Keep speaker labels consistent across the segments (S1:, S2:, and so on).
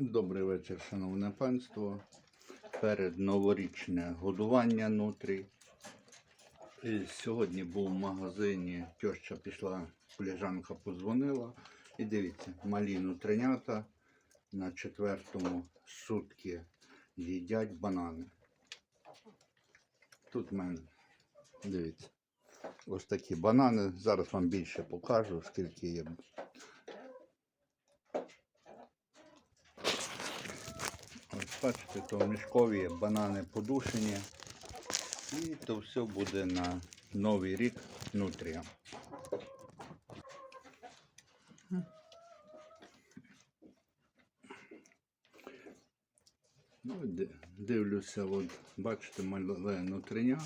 S1: Добрий вечір, шановне панство. Перед новорічне годування нутрій. І Сьогодні був в магазині, теща пішла, коліжанка подзвонила. І дивіться, малі нутринята на четвертому сутки їдять банани. Тут в мене, дивіться, ось такі банани. Зараз вам більше покажу, скільки є. Бачите, то мішкові банани подушені. І то все буде на Новий рік нутрія. Ну, дивлюся, от, бачите, мале нутриня.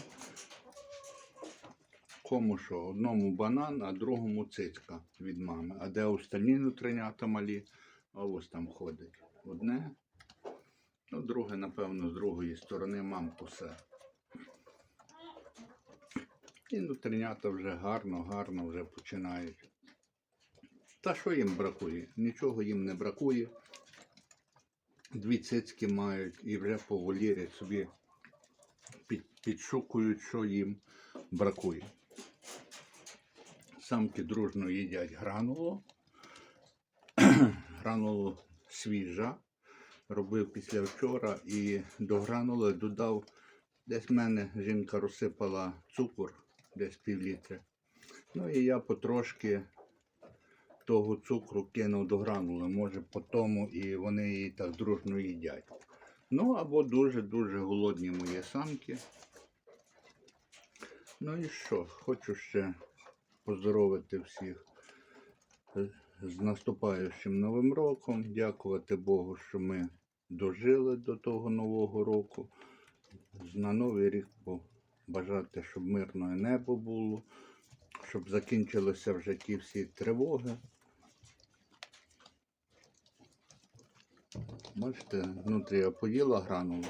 S1: Кому що? Одному банан, а другому цицька від мами. А де остальні нутринята малі? А ось там ходить. Одне, Ну, друге, напевно, з другої сторони мамку все. І нутринята вже гарно, гарно вже починають. Та що їм бракує? Нічого їм не бракує. Дві цицьки мають і вже по волірі собі під, підшукують, що їм бракує. Самки дружно їдять гранулу. гранулу свіжа робив після вчора і до гранули додав. Десь в мене жінка розсипала цукор, десь пів літри. Ну і я потрошки того цукру кинув до гранули. Може по тому і вони її так дружно їдять. Ну або дуже-дуже голодні мої самки. Ну і що? Хочу ще поздоровити всіх з наступаючим новим роком. Дякувати Богу, що ми дожили до того нового року. На новий рік бажати, щоб мирне небо було, щоб закінчилися в житті всі тривоги. Бачите, внутрі я поїла гранулу,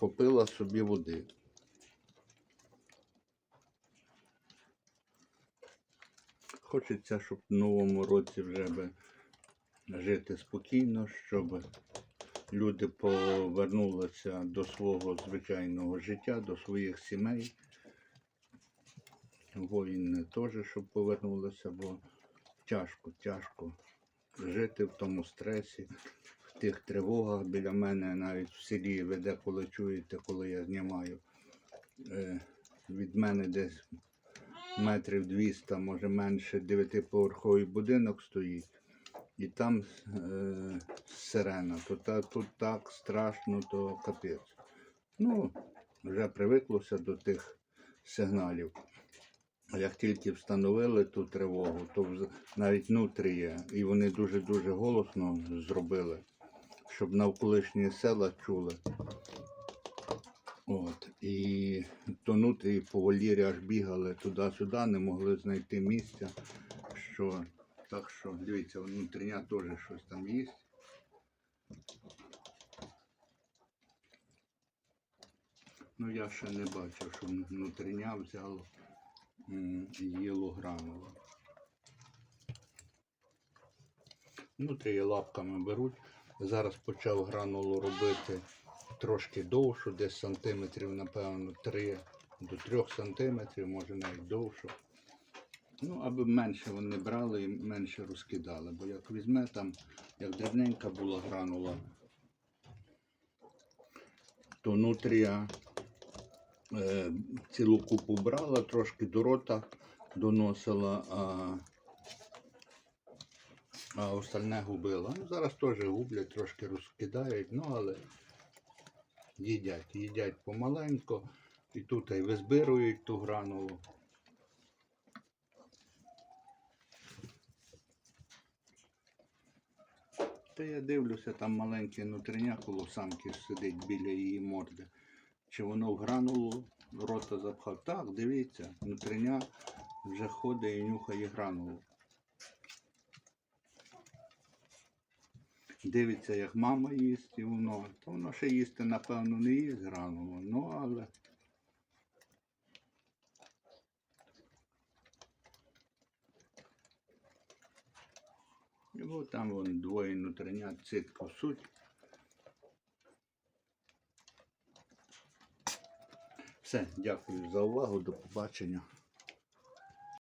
S1: попила собі води. Хочеться, щоб в новому році вже би жити спокійно, щоб люди повернулися до свого звичайного життя, до своїх сімей. Воїни теж, щоб повернулися, бо тяжко, тяжко жити в тому стресі, в тих тривогах біля мене, навіть в селі ви деколи чуєте, коли я знімаю. Е, від мене десь метрів 200, може менше, дев'ятиповерховий будинок стоїть. І там е, сирена, то та, тут так страшно, то капець. Ну, вже привиклося до тих сигналів. Як тільки встановили ту тривогу, то навіть внутрі є. І вони дуже-дуже голосно зробили, щоб навколишні села чули. От. І то внутрі по волірі аж бігали туди-сюди, не могли знайти місця. Що... Так що, дивіться, внутрішня теж щось там є. Ну, я ще не бачив, що внутрішня і їло гранулу. Внутрі лапками беруть. Зараз почав гранулу робити трошки довшу, десь сантиметрів, напевно, 3 до 3 сантиметрів, може навіть довше. Ну, аби менше вони брали і менше розкидали. Бо як візьме там, як дрібненька була гранула, то нутрія е, цілу купу брала, трошки до рота доносила, а, а остальне губила. Ну, зараз теж гублять, трошки розкидають, ну але їдять, їдять помаленько. І тут і визбирують ту гранулу. Та я дивлюся, там маленьке нутриня коло самки сидить біля її морди. Чи воно в гранулу рота запхав? Так, дивіться, нутриня вже ходить і нюхає гранулу. Дивиться, як мама їсть, і воно. То воно ще їсти, напевно, не їсть гранулу, ну але. Ну, там вон двоє внутрішнят цит косуть. Все, дякую за увагу, до побачення.